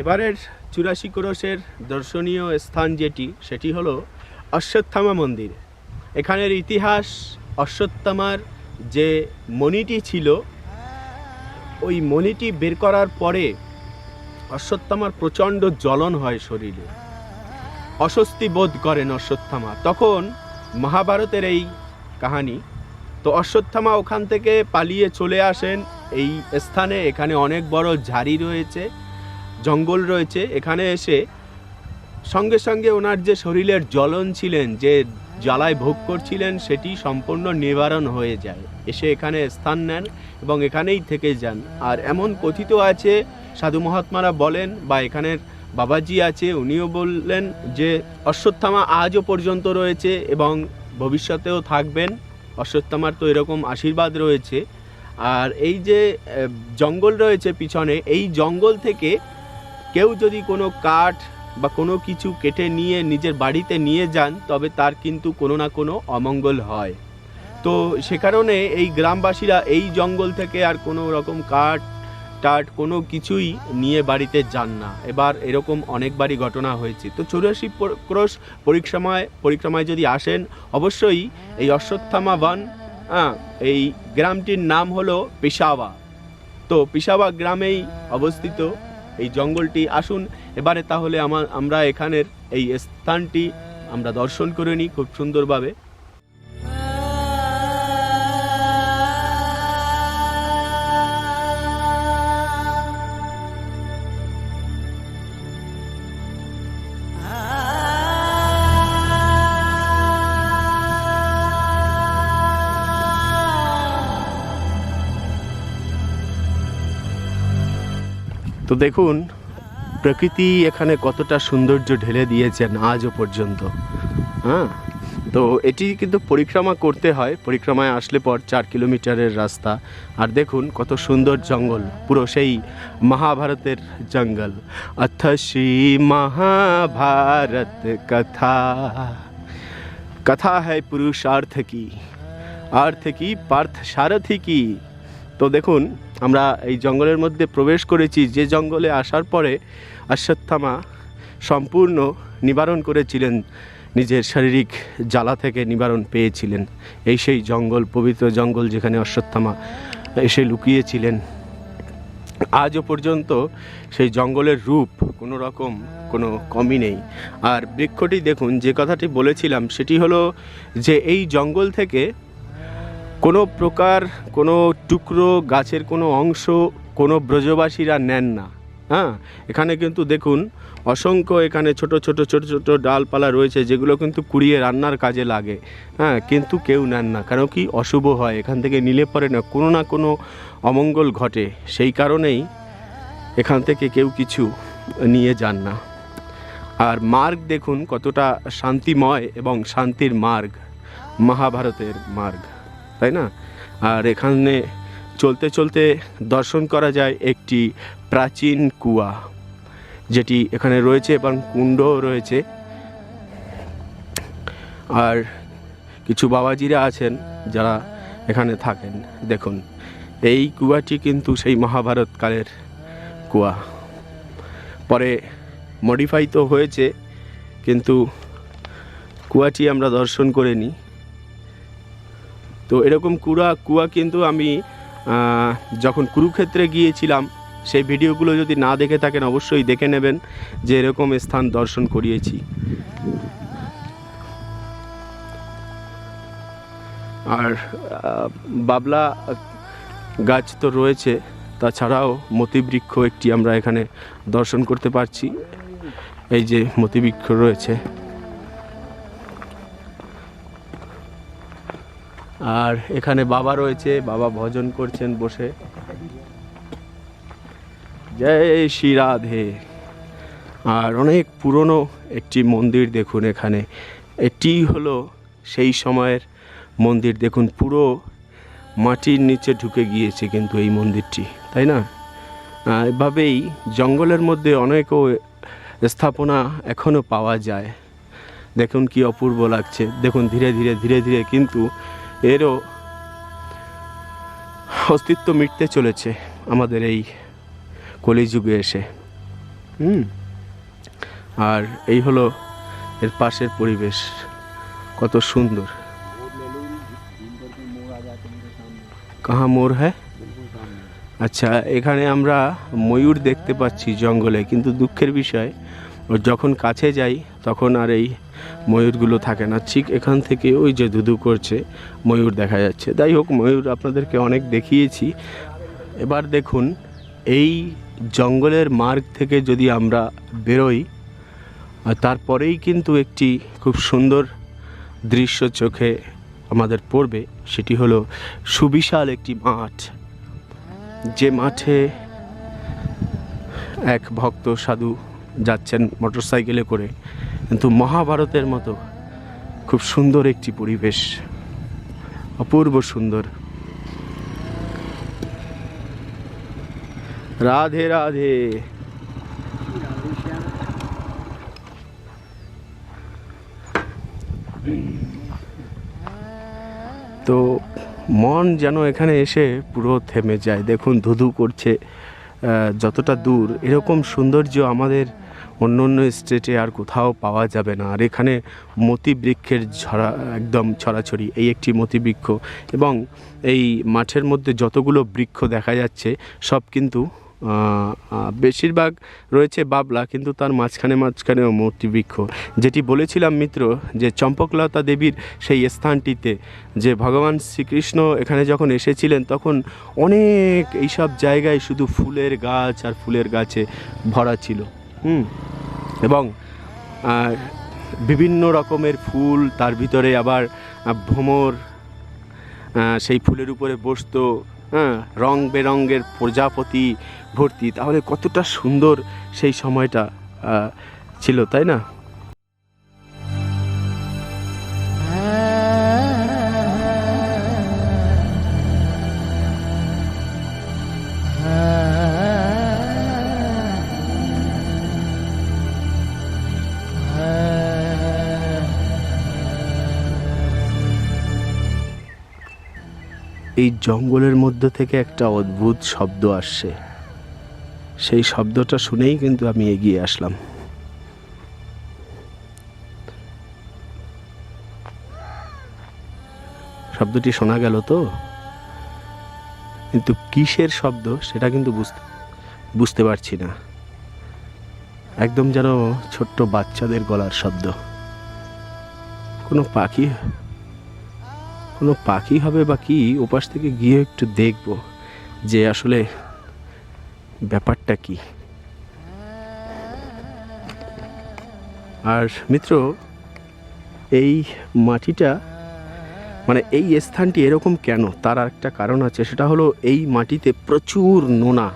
এবারের চুরাশি ক্রোশের দর্শনীয় স্থান যেটি, সেটি হলো অশ্বত্থামা মন্দির। এখানের ইতিহাস অশ্বত্থামার যে মণিটি ছিল, ওই মণিটি বের করার পরে অশ্বত্থামার প্রচণ্ড জ্বলন হয় শরীরে। অস্বস্তি বোধ করেন অশ্বত্থামা। তখন মহাভারতের এই কাহানি, তো অশ্বত্থামা ওখান থেকে পালিয়ে চলে আসেন। এই স্থানে এখানে অনেক বড় ঝাড়ি রয়েছে। জঙ্গল রয়েছে। এখানে এসে সঙ্গে সঙ্গে ওনার যে শরীরের জ্বলন ছিলেন, যে জ্বালায় ভোগ করছিলেন, সেটি সম্পূর্ণ নিবারণ হয়ে যায়। এসে এখানে স্থান নেন এবং এখানেই থেকে যান। আর এমন কথিত আছে, সাধু মহাত্মারা বলেন বা এখানের বাবাজি আছে, উনিও বললেন যে, অশ্বত্থামা আজও পর্যন্ত রয়েছে এবং ভবিষ্যতেও থাকবেন। অশ্বত্থামার তো এরকম আশীর্বাদ রয়েছে। আর এই যে জঙ্গল রয়েছে পিছনে, এই জঙ্গল থেকে কেউ যদি কোনো কাঠ বা কোনো কিছু কেটে নিয়ে নিজের বাড়িতে নিয়ে যান, তবে তার কিন্তু কোনো না কোনো অমঙ্গল হয়। তো সে কারণে এই গ্রামবাসীরা এই জঙ্গল থেকে আর কোনো রকম কাঠ টাট কোনো কিছুই নিয়ে বাড়িতে যান না। এবার এরকম অনেকবারই ঘটনা হয়েছে। তো চৌরাশি ক্রোশ পরিক্রমায় পরিক্রমায় যদি আসেন, অবশ্যই এই অশ্বত্থামা বন হ্যাঁ এই গ্রামটির নাম হলো পেশাওয়া। তো পিসাবা গ্রামেই অবস্থিত। এই জঙ্গলটি আসুন। এবারে তাহলে আমার আমরা এখানের এই স্থানটি আমরা দর্শন করে নিই খুব সুন্দরভাবে। তো দেখুন, প্রকৃতি এখানে কতটা সৌন্দর্য ঢেলে দিয়েছেন আজও পর্যন্ত। হ্যাঁ? তো এটি কিন্তু পরিক্রমা করতে হয়, পরিক্রমায় আসলে পর চার কিলোমিটারের রাস্তা। আর দেখুন, কত সুন্দর জঙ্গল, পুরো সেই মহাভারতের জঙ্গল। অথ শ্রী মহাভারত কথা। কথা है পুরুষার্থ কি? আর্থ কি? পার্থ সারথি কি? তো দেখুন আমরা এই জঙ্গলের মধ্যে প্রবেশ করেছি। যে জঙ্গলে আসার পরে অশ্বত্থামা সম্পূর্ণ নিবারণ করেছিলেন। নিজের শারীরিক জ্বালা থেকে নিবারণ পেয়েছিলেন। এই সেই জঙ্গল, পবিত্র জঙ্গল যেখানে অশ্বত্থামা এসে লুকিয়েছিলেন। আজও পর্যন্ত সেই জঙ্গলের রূপ কোনো রকম, কোনো কমই নেই। আর বৃক্ষটি দেখুন, যে কথাটি বলেছিলাম, সেটি হলো যে এই জঙ্গল থেকে কোনো প্রকার কোনো টুকরো গাছের কোনো অংশ কোনো ব্রজবাসীরা নেন না। হ্যাঁ? এখানে কিন্তু দেখুন, অসংখ্য এখানে ছোট ছোট ছোট ছোট ডালপালা রয়েছে যেগুলো কিন্তু কুড়িয়ে রান্নার কাজে লাগে। হ্যাঁ? কিন্তু কেউ নেন না। কারণ কি? অশুভ হয়। এখান থেকে নিলে পরে না, কোনো না কোনো অমঙ্গল ঘটে। সেই কারণেই এখান থেকে কেউ কিছু নিয়ে যান না। আর মার্গ দেখুন কতটা শান্তিময় এবং শান্তির মার্গ, মহাভারতের মার্গ। তাই না? আর এখানে চলতে চলতে দর্শন করা যায় একটি প্রাচীন কুয়া, যেটি এখানে রয়েছে এবং কুণ্ডও রয়েছে। আর কিছু বাবাজিরা আছেন যারা এখানে থাকেন। দেখুন, এই কুয়াটি কিন্তু সেই মহাভারত কালের কুয়া। পরে মডিফাই তো হয়েছে, কিন্তু কুয়াটি আমরা দর্শন করে নিই তো এরকম কুয়া কুয়া কিন্তু আমি যখন কুরুক্ষেত্রে গিয়েছিলাম, সেই ভিডিওগুলো যদি না দেখে থাকেন, অবশ্যই দেখে নেবেন যে এরকম স্থান দর্শন করিয়েছি। আর বাবলা গাছ তো রয়েছে, তাছাড়াও মতিবৃক্ষ একটি আমরা এখানে দর্শন করতে পারছি। এই যে মতিবৃক্ষ রয়েছে। আর এখানে বাবা রয়েছে, বাবা ভজন করছেন বসে। জয় শ্রী রাধে। আর অনেক পুরনো একটি মন্দির দেখুন এখানে। এটি হলো সেই সময়ের মন্দির। দেখুন, পুরো মাটির নিচে ঢুকে গিয়েছে কিন্তু এই মন্দিরটি, তাই না? এভাবেই জঙ্গলের মধ্যে অনেকও স্থাপনা এখনও পাওয়া যায়। দেখুন কি অপূর্ব লাগছে। দেখুন, ধীরে ধীরে ধীরে ধীরে কিন্তু এরও অস্তিত্ব মিটতে চলেছে আমাদের এই কলিযুগে এসে। হুম? আর এই হলো এর পাশের পরিবেশ। কত সুন্দর। কাহা মোর হ্যাঁ? আচ্ছা এখানে আমরা ময়ূর দেখতে পাচ্ছি জঙ্গলে, কিন্তু দুঃখের বিষয় যখন কাছে যাই, তখন আর এই ময়ূরগুলো থাকে না। ঠিক এখান থেকে ওই যে ধুধু করছে, ময়ূর দেখা যাচ্ছে। যাই হোক, ময়ূর আপনাদেরকে অনেক দেখিয়েছি। এবার দেখুন, এই জঙ্গলের মার্গ থেকে যদি আমরা বেরোই, তারপরেই কিন্তু একটি খুব সুন্দর দৃশ্য চোখে আমাদের পড়বে। সেটি হলো সুবিশাল একটি মাঠ। যে মাঠে এক ভক্ত সাধু যাচ্ছেন মোটরসাইকেলে করে। কিন্তু মহাভারতের মতো খুব সুন্দর একটি পরিবেশ, অপূর্ব সুন্দর। রাধে রাধে। তো মন যেন এখানে এসে পুরো থেমে যায়। দেখুন ধুধু করছে যতটা দূর, এরকম সৌন্দর্য আমাদের অন্য অন্য স্টেটে আর কোথাও পাওয়া যাবে না। আর এখানে মতি বৃক্ষের ঝরা, একদম ছড়াছড়ি, এই একটি মতিবৃক্ষ। এবং এই মাঠের মধ্যে যতগুলো বৃক্ষ দেখা যাচ্ছে, সব কিন্তু বেশিরভাগ রয়েছে বাবলা, কিন্তু তার মাঝখানে মাঝখানেও মূর্তি বৃক্ষ। যেটি বলেছিলাম মিত্র যে চম্পকলতা দেবীর সেই স্থানটিতে, যে ভগবান শ্রীকৃষ্ণ এখানে যখন এসেছিলেন, তখন অনেক এইসব জায়গায় শুধু ফুলের গাছ আর ফুলের গাছে ভরা ছিল। হুম? এবং বিভিন্ন রকমের ফুল, তার ভিতরে আবার ভ্রমর সেই ফুলের উপরে বসতো হ্যাঁ রং বেরঙের প্রজাপতি ভর্তি, তাহলে কতটা সুন্দর সেই সময়টা ছিল, তাই না? এই জঙ্গলের মধ্যে থেকে একটা অদ্ভুত শব্দ আসছে। সেই শব্দটা শুনেই কিন্তু আমি এগিয়ে আসলাম। শব্দটি শোনা গেল তো? কিন্তু কিসের শব্দ সেটা কিন্তু বুঝতে বুঝতে পারছি না। একদম যেন ছোট্ট বাচ্চাদের গলার শব্দ। কোনো পাখি কোনো পাখি হবে বা কি? ওপাশ থেকে গিয়ে একটু দেখব যে আসলে ব্যাপারটা কি? আর মিত্র, এই মাটিটা মানে এই স্থানটি এরকম কেন? তার একটা কারণ আছে, সেটা হলো এই মাটিতে প্রচুর নোনা।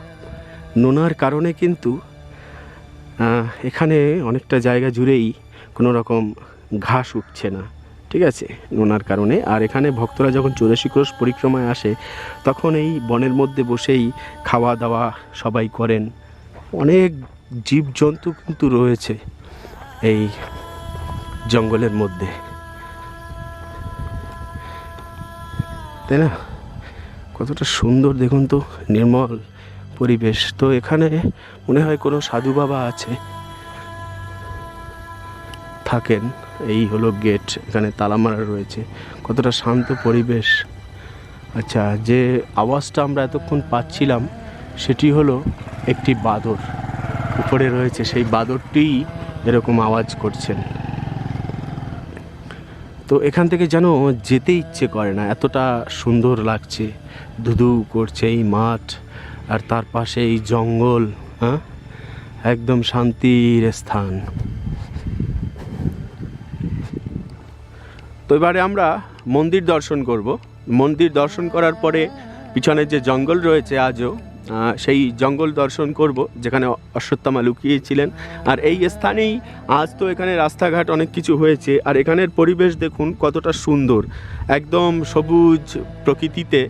নোনার কারণে কিন্তু এখানে অনেকটা জায়গা জুড়েই কোনো রকম ঘাস উঠছে না। ঠিক আছে, নোনার কারণে। আর এখানে ভক্তরা যখন চৌরাশি ক্রোশ পরিক্রমায় আসে, তখন এই বনের মধ্যে বসেই খাওয়া দাওয়া সবাই করেন। অনেক জীবজন্তু কিন্তু রয়েছে এই জঙ্গলের মধ্যে। তাই না? কতটা সুন্দর দেখুন তো, নির্মল পরিবেশ। তো এখানে মনে হয় কোনো সাধু বাবা আছে, থাকেন। এই হলো গেট এখানে তালা মারা রয়েছে। কতটা শান্ত পরিবেশ। আচ্ছা যে আওয়াজটা আমরা এতক্ষণ পাচ্ছিলাম, সেটি হলো একটি বাদর। উপরে রয়েছে, সেই বাদরটিই এরকম আওয়াজ করছেন তো এখান থেকে যেন যেতে ইচ্ছে করে না, এতটা সুন্দর লাগছে। ধুধু করছে এই মাঠ, আর তার পাশে এই জঙ্গল হ্যাঁ? একদম শান্তির স্থান। তো এবারে আমরা মন্দির দর্শন করব। মন্দির দর্শন করার পরে পিছনে যে জঙ্গল রয়েছে আজও সেই জঙ্গল দর্শন করব, যেখানে অশ্বত্থামা লুকিয়েছিলেন। আর এই স্থানেই আজ তো এখানে রাস্তাঘাট অনেক কিছু হয়েছে। আর এখানের পরিবেশ দেখুন কতটা সুন্দর। একদম সবুজ প্রকৃতিতে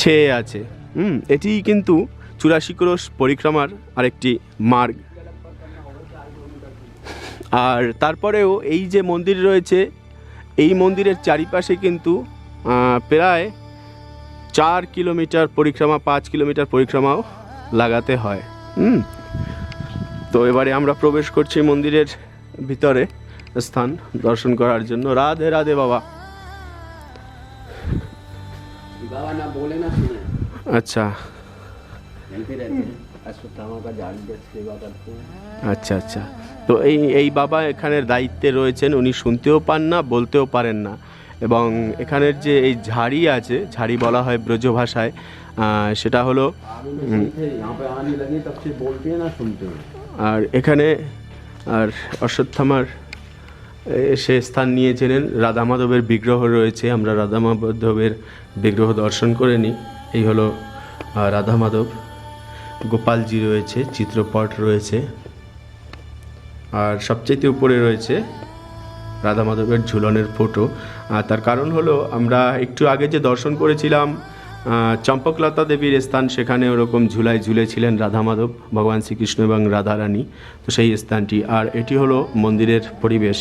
ছেয়ে আছে। হুম, এটি কিন্তু চুরাশি ক্রোশ পরিক্রমার আরেকটি মার্গ। আর তারপরেও এই যে মন্দির রয়েছে এই মন্দিরের চারিপাশে কিন্তু প্রায় চার কিলোমিটার পরিক্রমা পাঁচ কিলোমিটার পরিক্রমাও লাগাতে হয়। হুম। তো এবারে আমরা প্রবেশ করছি মন্দিরের ভিতরে স্থান দর্শন করার জন্য। রাধে রাধে বাবা। আচ্ছা।, আচ্ছা। আচ্ছা আচ্ছা। তো এই এই বাবা এখানের দায়িত্বে রয়েছেন, উনি শুনতেও পান না, বলতেও পারেন না। এবং এখানের যে এই ঝাড়ি আছে, ঝাড়ি বলা হয় ব্রজ ভাষায় সেটা হলো আর এখানে, আর অশ্বত্থামার সে স্থান নিয়েছিলেন। রাধা মাধবের বিগ্রহ রয়েছে, আমরা রাধা মাধবের বিগ্রহ দর্শন করে নিই। এই হলো রাধা মাধব। গোপালজি রয়েছে, চিত্রপট রয়েছে। আর সবচেয়ে উপরে রয়েছে রাধা মাধবের ঝুলনের ফটো আর তার কারণ হলো, আমরা একটু আগে যে দর্শন করেছিলাম চম্পকলতা দেবীর স্থান, সেখানে ওরকম ঝুলায় ঝুলেছিলেন রাধা মাধব, ভগবান শ্রীকৃষ্ণ এবং রাধারানী। তো সেই স্থানটি, আর এটি হলো মন্দিরের পরিবেশ।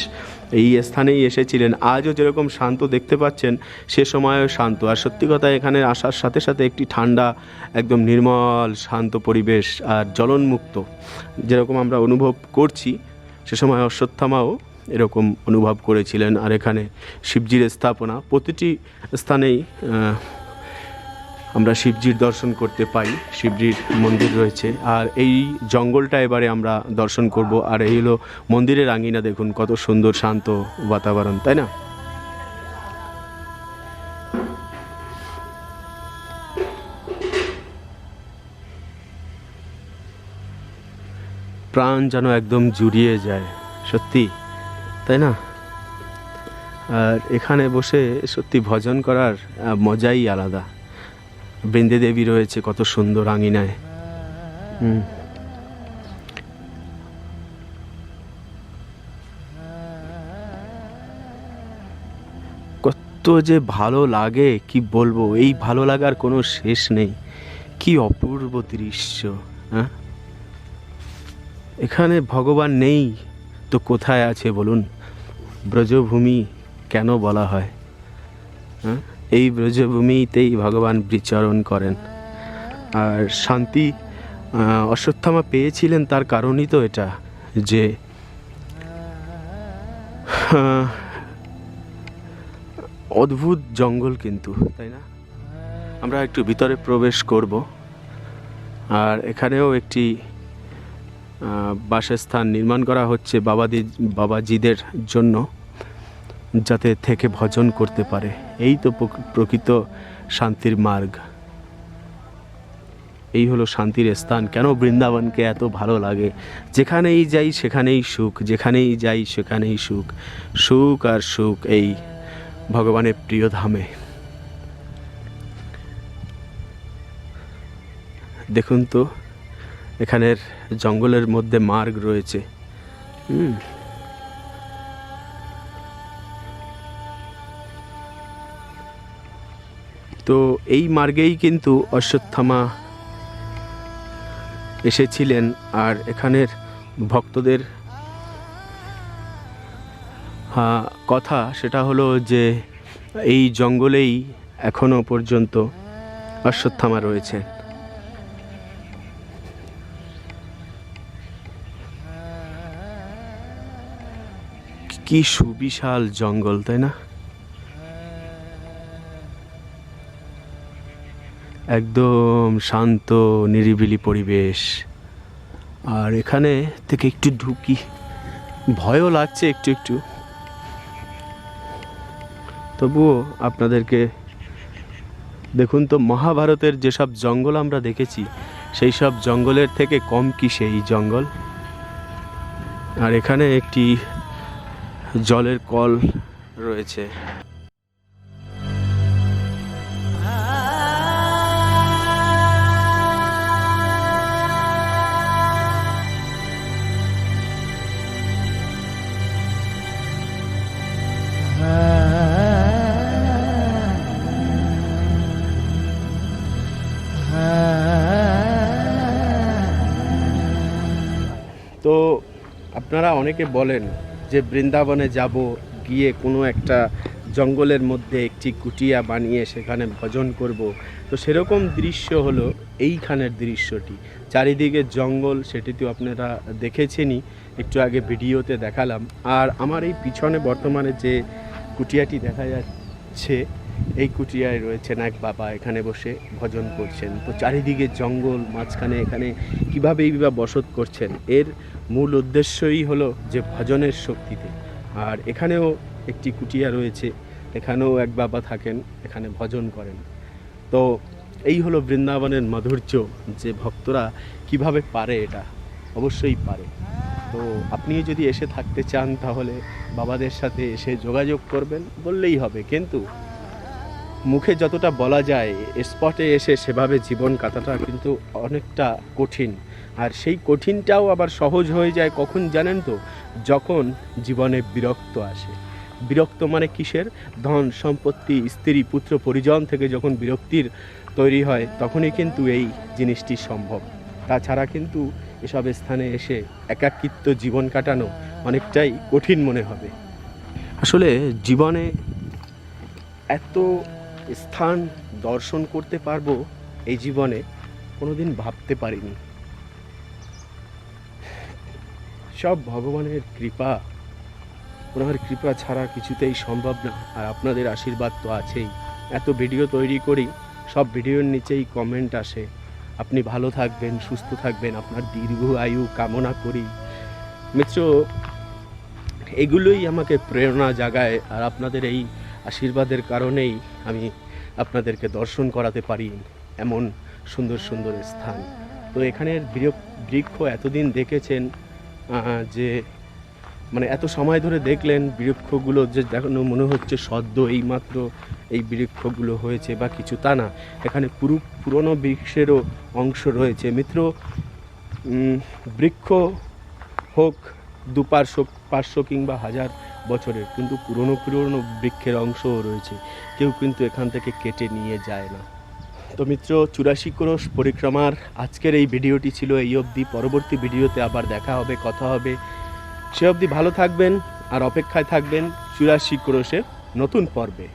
এই স্থানেই এসেছিলেন। আজও যেরকম শান্ত দেখতে পাচ্ছেন, সে সময়ও শান্ত। আর সত্যি কথা, এখানে আসার সাথে সাথে একটি ঠান্ডা, একদম নির্মল, শান্ত পরিবেশ আর জ্বলনমুক্ত, যেরকম আমরা অনুভব করছি। সে সময় অশ্বত্থামাও এরকম অনুভব করেছিলেন। আর এখানে শিবজির স্থাপনা, প্রতিটি স্থানেই আমরা শিবজির দর্শন করতে পাই, শিবজির মন্দির রয়েছে। আর এই জঙ্গলটা এবারে আমরা দর্শন করব। আর এই হলো মন্দিরের আঙিনা দেখুন, কত সুন্দর শান্ত বাতাবরণ, তাই না? প্রাণ যেন একদম জুড়িয়ে যায়, সত্যি, তাই না? আর এখানে বসে সত্যি ভজন করার মজাই আলাদা। বৃন্দে দেবী রয়েছে কত সুন্দর আঙিনায়। হুম। কত যে ভালো লাগে, কি বলব? এই ভালো লাগার কোনো শেষ নেই। কি অপূর্ব দৃশ্য হ্যাঁ? এখানে ভগবান নেই, তো কোথায় আছে বলুন? ব্রজভূমি কেন বলা হয়? হ্যাঁ? এই ব্রজভূমিতেই ভগবান বিচরণ করেন। আর শান্তি অশ্বত্থামা পেয়েছিলেন তার কারণই তো এটা, যে অদ্ভুত জঙ্গল কিন্তু, তাই না? আমরা একটু ভিতরে প্রবেশ করব। আর এখানেও একটি বাসস্থান নির্মাণ করা হচ্ছে বাবাদি, বাবাজিদের জন্য যাতে থেকে ভজন করতে পারে। এই তো প্রকৃত শান্তির মার্গ। এই হলো শান্তির স্থান। কেন বৃন্দাবনকে এত ভালো লাগে? যেখানেই যাই সেখানেই সুখ, যেখানেই যাই সেখানেই সুখ। সুখ আর সুখ এই ভগবানের প্রিয় ধামে। দেখুন তো এখানের জঙ্গলের মধ্যে মার্গ রয়েছে। হুম। তো এই মার্গেই কিন্তু অশ্বত্থামা এসেছিলেন আর এখানের ভক্তদের কথা সেটা হলো যে এই জঙ্গলেই এখনও পর্যন্ত অশ্বত্থামা রয়েছে কি সুবিশাল জঙ্গল, তাই না? একদম শান্ত, নিরিবিলি পরিবেশ। আর এখানে থেকে একটু ঢুকি। ভয়ও লাগছে একটু একটু। তবুও আপনাদেরকে দেখুন তো, মহাভারতের যেসব জঙ্গল আমরা দেখেছি, সেই সব জঙ্গলের থেকে কম কি সেই জঙ্গল? আর এখানে একটি জলের কল রয়েছে। তো আপনারা অনেকে বলেন যে বৃন্দাবনে যাব, গিয়ে কোনো একটা জঙ্গলের মধ্যে একটি কুটিয়া বানিয়ে সেখানে ভজন করব। তো সেরকম দৃশ্য হলো এইখানের দৃশ্যটি। চারিদিকে জঙ্গল সেটি তো আপনারা দেখেছেনই। একটু আগে ভিডিওতে দেখালাম। আর আমার এই পিছনে বর্তমানে যে কুটিয়াটি দেখা যাচ্ছে, এই কুটিয়ায় রয়েছেন এক বাবা, এখানে বসে ভজন করছেন। তো চারিদিকে জঙ্গল, মাঝখানে এখানে কীভাবে এই বা বসত করছেন, এর মূল উদ্দেশ্যই হলো যে ভজনের শক্তিতে। আর এখানেও একটি কুটিয়া রয়েছে, এখানেও এক বাবা থাকেন, এখানে ভজন করেন। তো এই হলো বৃন্দাবনের মাধুর্য, যে ভক্তরা কীভাবে পারে এটা? অবশ্যই পারে। তো আপনি যদি এসে থাকতে চান তাহলে বাবাদের সাথে এসে যোগাযোগ করবেন, বললেই হবে। কিন্তু মুখে যতটা বলা যায়, স্পটে এসে সেভাবে জীবন কাটাটা কিন্তু অনেকটা কঠিন। আর সেই কঠিনটাও আবার সহজ হয়ে যায় কখন জানেন তো? যখন জীবনে বিরক্ত আসে। বিরক্ত মানে কিসের? ধন, সম্পত্তি, স্ত্রী, পুত্র, পরিজন থেকে যখন বিরক্তির তৈরি হয়, তখনই কিন্তু এই জিনিসটি সম্ভব। তাছাড়া কিন্তু এসব স্থানে এসে একাকিত্ব জীবন কাটানো অনেকটাই কঠিন মনে হবে। আসলে জীবনে এত স্থান দর্শন করতে পারব এই জীবনে কোনোদিন ভাবতে পারিনি। সব ভগবানের কৃপা। ওনার কৃপা ছাড়া কিছুতেই সম্ভব না, আর আপনাদের আশীর্বাদ তো আছেই। এত ভিডিও তৈরি করি, সব ভিডিওর নিচেই কমেন্ট আসে। আপনি ভালো থাকবেন, সুস্থ থাকবেন, আপনার দীর্ঘ আয়ু কামনা করি। মিত্র, এগুলোই আমাকে প্রেরণা জাগায়, আর আপনাদের এই আশীর্বাদের কারণেই আমি আপনাদেরকে দর্শন করাতে পারি এমন সুন্দর সুন্দর স্থান। তো এখানের বৃক্ষ- এতদিন দেখেছেন যে মানে এত সময় ধরে দেখলেন বৃক্ষগুলো যে দেখানো মনে হচ্ছে সদ্য এইমাত্র এই বৃক্ষগুলো হয়েছে বা কিছু তা না। এখানে পুরো পুরনো বৃক্ষেরও অংশ রয়েছে। মিত্র বৃক্ষ হোক দু পার্শ্ব পাঁচশো কিংবা হাজার বছরের, কিন্তু পুরনো পুরনো বৃক্ষের অংশও রয়েছে। কেউ কিন্তু এখান থেকে কেটে নিয়ে যায় না। তো মিত্র, চুরাশি ক্রোশ পরিক্রমার আজকের এই ভিডিওটি ছিল এই অবধি। পরবর্তী ভিডিওতে আবার দেখা হবে, কথা হবে। সে অবধি ভালো থাকবেন আর অপেক্ষায় থাকবেন চুরাশি ক্রোশের নতুন পর্বে।